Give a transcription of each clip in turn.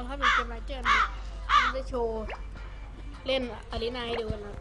ก็ถ้าเป็นเกมไรเจอร์นะมันจะโชว์ เล่นอารีนาให้ดูกันนะ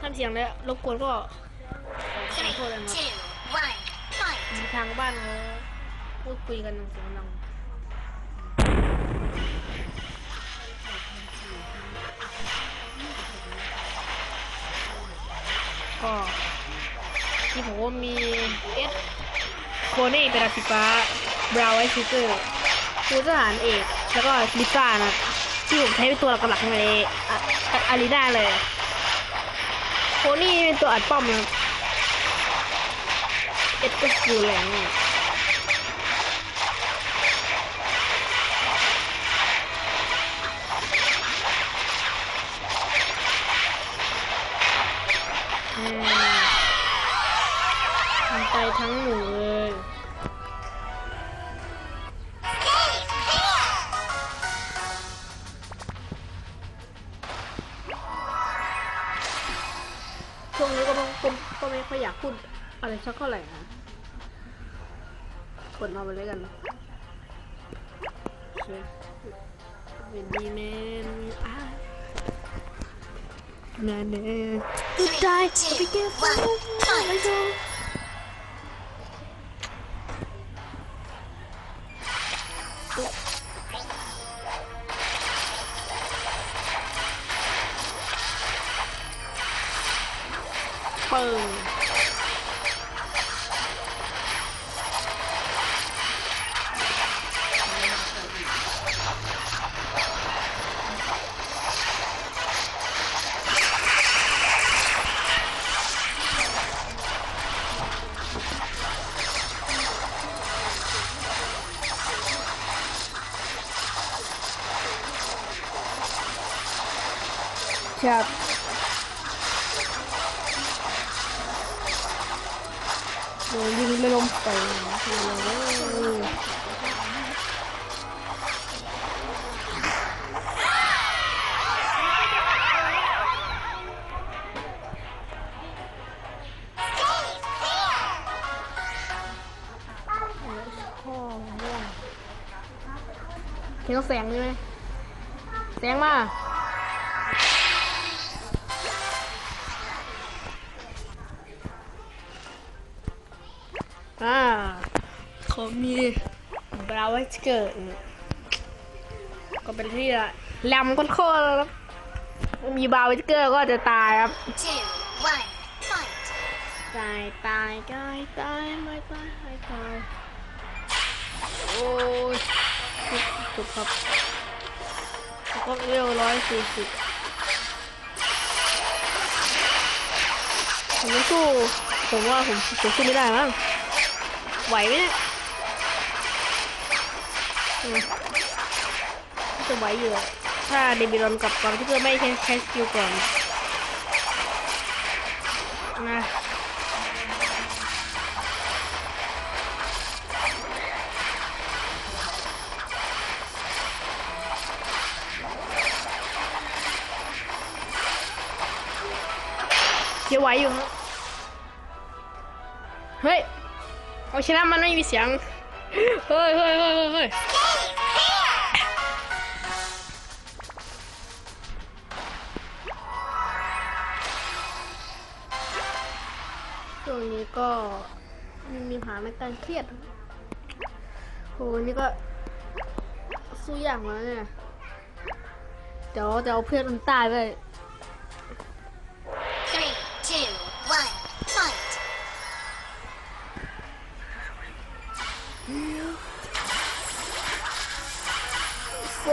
ถ้าเสียงแล้วรบกวนก็ขอโทษเลยนะครับมีทางบ้านเขาพูดคุยกันเสียงดังก็ที่ผมมีเอส โคนี่เป็นดาบสีฟ้าบราวน์ไอซิเกอร์ผู้ทหารเอก แล้วก็ลิซ่านะที่ผมใช้เป็นตัวหลักๆในอะอะอารีนาเลย โคนี่เป็นตัวอัดป้อมนะเอ็ดก็คือแรงเนี่ยไปทั้งหมู่เลย พูดอะไรสักเท่าไหร่นะกดเอาไปเลยกันนะโอเวนดีแมนอะนาเน่ Three, two, one, fight. เครับโดนยิงไม่ลมไปเลยเห็นแสงเลยไหมแสงมา อ่าเขามีบราวน์เกิดก็เป็นที่ละแรมก้นโคตรแล้วมีบราวน์เกอร์ก็จะตายครับ Two, one, fight. ตายตายตายตายไม่ตายไม่ตายโอ้ยจบครับแล้วก็เร็วร้อยสี่สิบผมไม่สู้ผมว่าผมผมสู้ไม่ได้มั้ง ไหวไหมเนี่ยจะไหวอยู่อะถ้าเดบิรอนกับก่องที่เพื่อไม่ใช้ใช้สกิลก่อนนะเดี๋ยวไหวอยู่ฮะเฮ้ย เอาชนะมันไม่มีเสียง เฮ้ยเฮ้ยเฮ้ยเฮ้ยช่วงนี้ก็มีปัญหาในการเครียดโหนี่ก็สู้อย่างมาเนี่ย เดี๋ยวจะเอาเพื่อนมันตายไป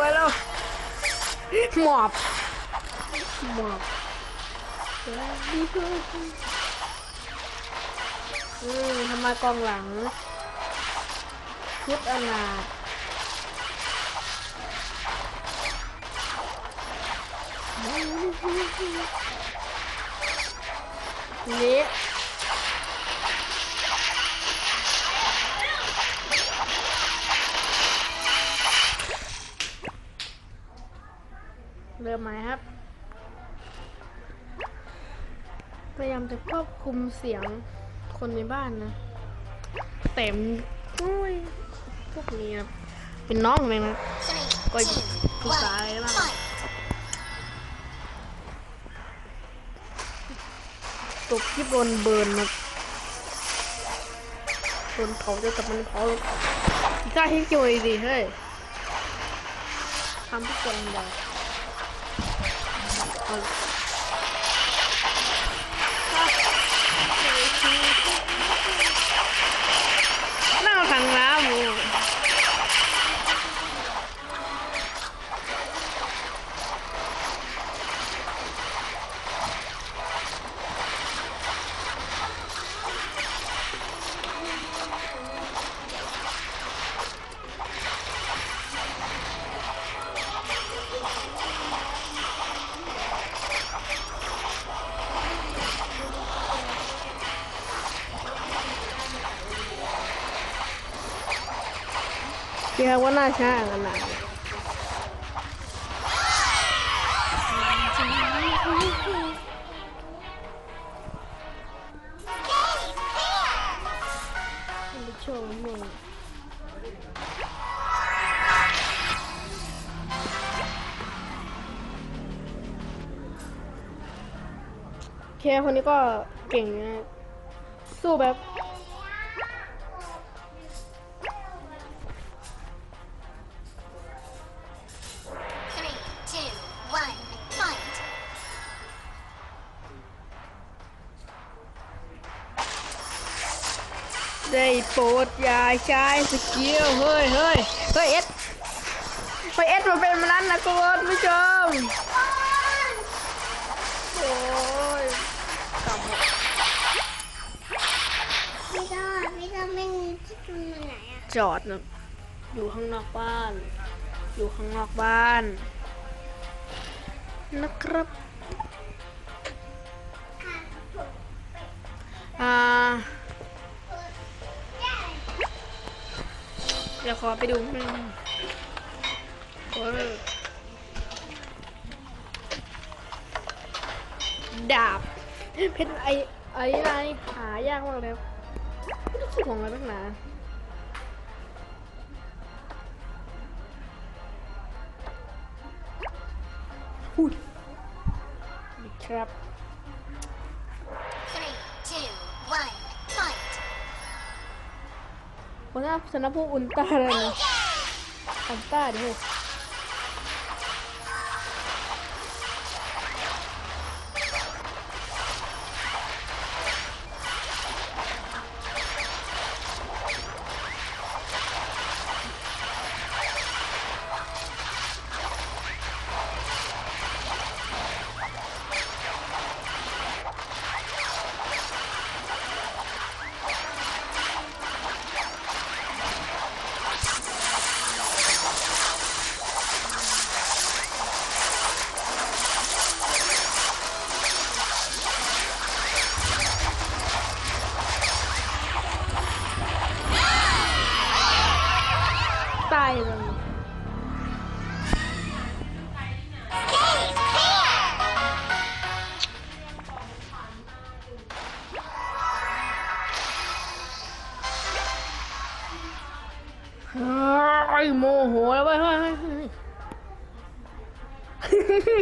สวยแล้วหมอบหม เริ่มไหมครับ พยายามจะควบคุมเสียงคนในบ้านนะแต่มโอ้ยพวกนี้ครับเป็นน้องเองนะ Three, Coi, two, tôi one, xài lắm. fight. ตกที่โดนเบิร์นครับโดนเผาจะแต่มันเผาอีกล้าที่จุยดิเฮ้ยทำทุกคนเลย เเรียกว่าน่าช้าขนาดนั้นไปโชว์หนึ่งแค่คนนี้ก็เก่งนะสู้แบบ ด้โปรดอย่าใช้สกิลเฮ้ยเฮ้ยเฮ้ยเอสเฮ้ยเอสมันเป็นมันนั้นนะคุณผู้ชมโอ้ยกลับมาไม่ได้ไม่ได้ไม่มีที่ตรงไหนอะจอดนะอยู่ข้างนอกบ้าน อยู่ข้างนอกบ้านนะครับ ดี๋ยวขอไปดูหนึ่งดาบ เพชรไอไอไรหายากมากเลยไม่ต้องห่วงอะไรนักหนาหุ้ยนี่ครับ วันหน้า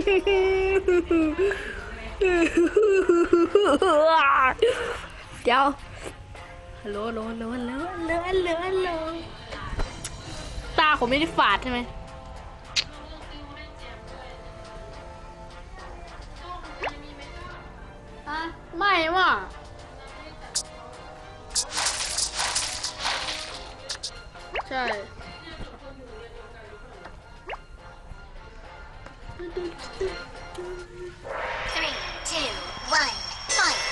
เดี๋ยวฮัลโหลฮัลโหลฮัลโหลฮัลโหลฮัลโหลฮัลโหลตาผมไม่ได้ฝาดใช่ไหมอะไม่ว่ะใช่ Three, two, one, fight.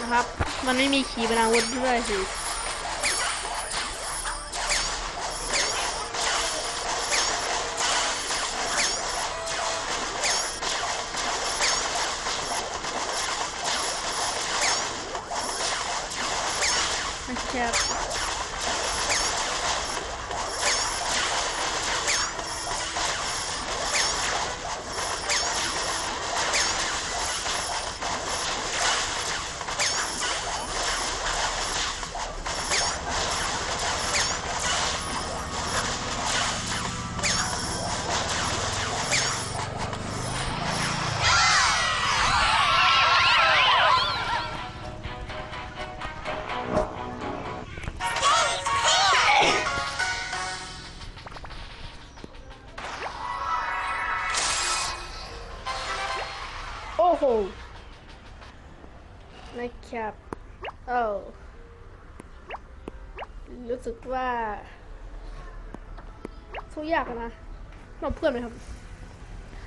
นะครับ มันไม่มีขีปนาวุธด้วยสิ รู้สึกว่าสู้ยากอะนะน้องเพื่อนไหมครับ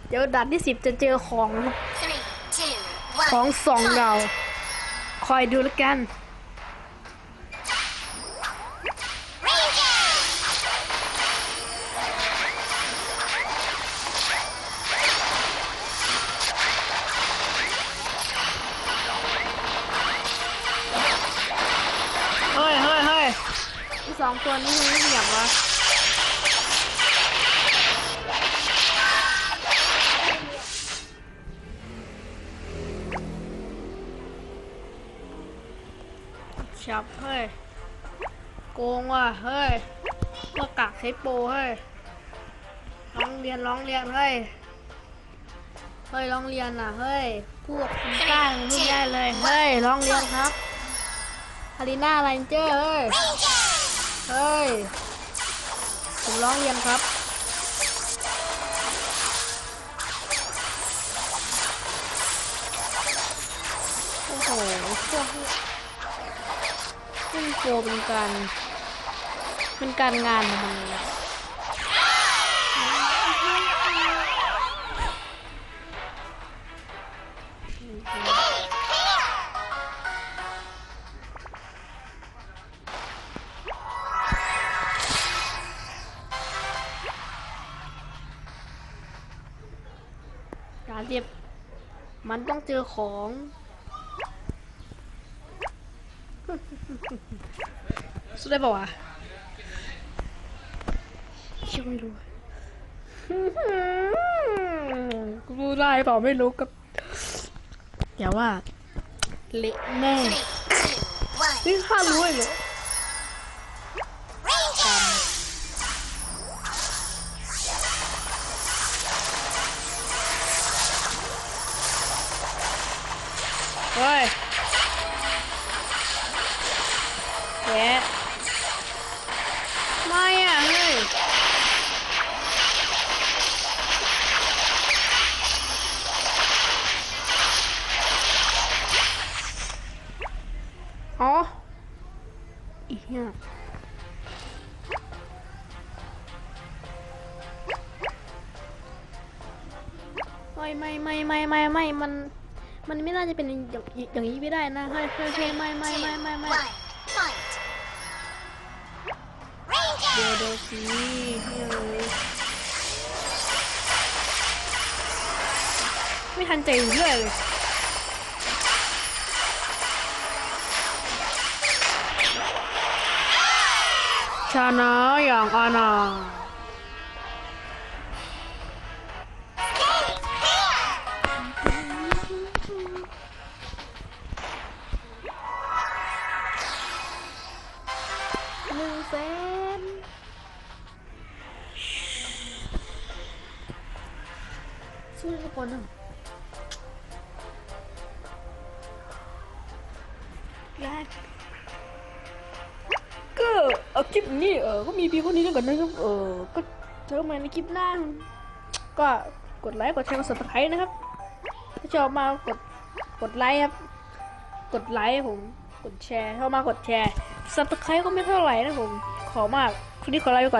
เดี๋ยวด่านที่สิบจะเจอของนะครับ Three, two, ขอ one. งสองเราคอยดูแล้วกัน เฮ้ยเฮ้ยเฮ้ยที่ สองตัวนี้มันไม่เหยียบวะฉับเฮ้ย โกงว่ะเฮ้ยพวกกักใช้โปเฮ้ยร้องเรียนร้องเรียนเฮ้ย เฮ้ยร้องเรียนอะเฮ้ยพวกคุณกล้ามึงได้เลยเฮ้ยร้องเรียนครับอารีนาไลนเจอร์เฮ้ย เฮ้ย ผมร้องเรียนครับ โอ้โหพวกนี้ขึ้นโปรเป็นการ เป็นการงานองมันเลยอะ เรียบมันต้องเจอของสู้ได้ป่าวะเชื่อไม่รู้กูรู้ได้เปล่าไม่รู้กับอย่าว่า เละแน่ Three, two, one. นี่ข้ารู้เลยเหรอ เฮ้ยแกะไม่อะเฮ้ยอ๋ออีกเนี่ยไม่ไม่ไม่ไม่ไม่ไม่มัน มันไม่น่าจะเป็นอย่างอย่างนี้ไม่ได้นะเฮ้ยเฮ้ยเฮ้ยไม่ไม่ไม่ไม่ไม่เดี๋ยวเดี๋ยวสิเฮ้ยไม่ทันใจเรื่อยเลยชนะอย่างอาณา สู้ทุกคนหนึ่งแรกก็เอาคลิปนี้เออก็มีเพียงเท่านี้แล้วกันนะครับเออก็เจอกันใหม่ในคลิปหน้า ก็กดไลค์กดแชร์กด subscribe นะครับ ถ้าชอบมากดกดไลค์ครับ กดไลค์ผมกดแชร์เข้ามากดแชร์ subscribe ก็ไม่เท่าไหร่นะผมขอมากคืนนี้ขอไลค์ไปก่อน